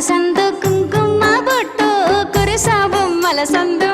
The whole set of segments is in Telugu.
సందు కుంకుమ బొట్టు కురుసాబు మలసందు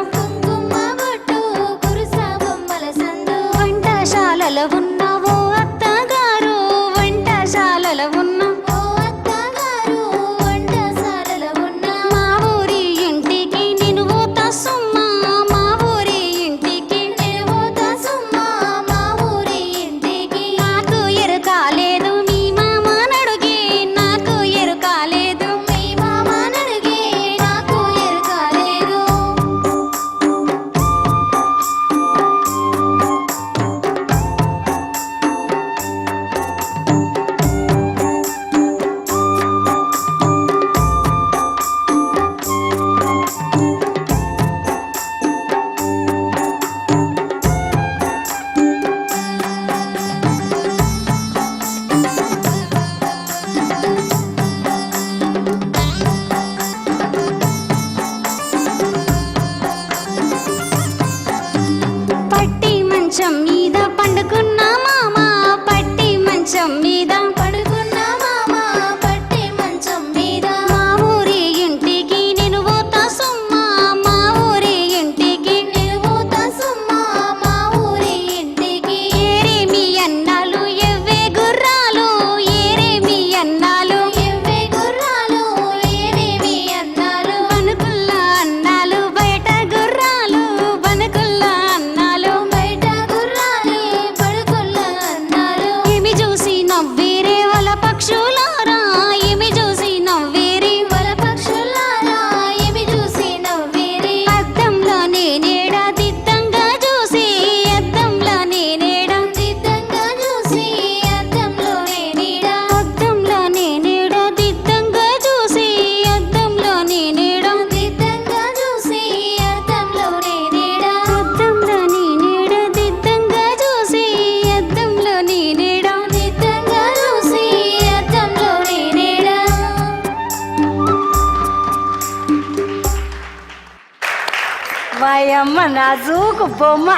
మాయమ్మ నాజూకు బొమ్మ.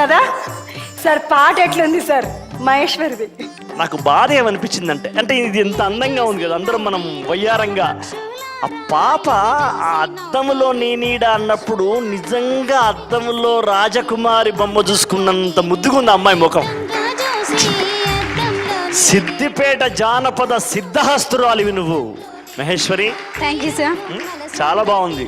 కదా? సార్ పాట ఎట్లుంది సార్? మహేశ్వరిది. నాకు బాధ ఏమనిపించింది అంటే అంటే ఇది ఎంత అందంగా ఉంది కదా అందరం మనం వయ్యారంగా. ఆ పాప ఆ అద్దంలో నేనీడ అన్నప్పుడు నిజంగా అద్దంలో రాజకుమారి బొమ్మ చూసుకున్నంత ముద్దుగుంది అమ్మాయి ముఖం. సిద్దిపేట జానపద సిద్ధహస్తురాలివి నువ్వు. మహేశ్వరి థ్యాంక్ యూ సార్ చాలా బాగుంది.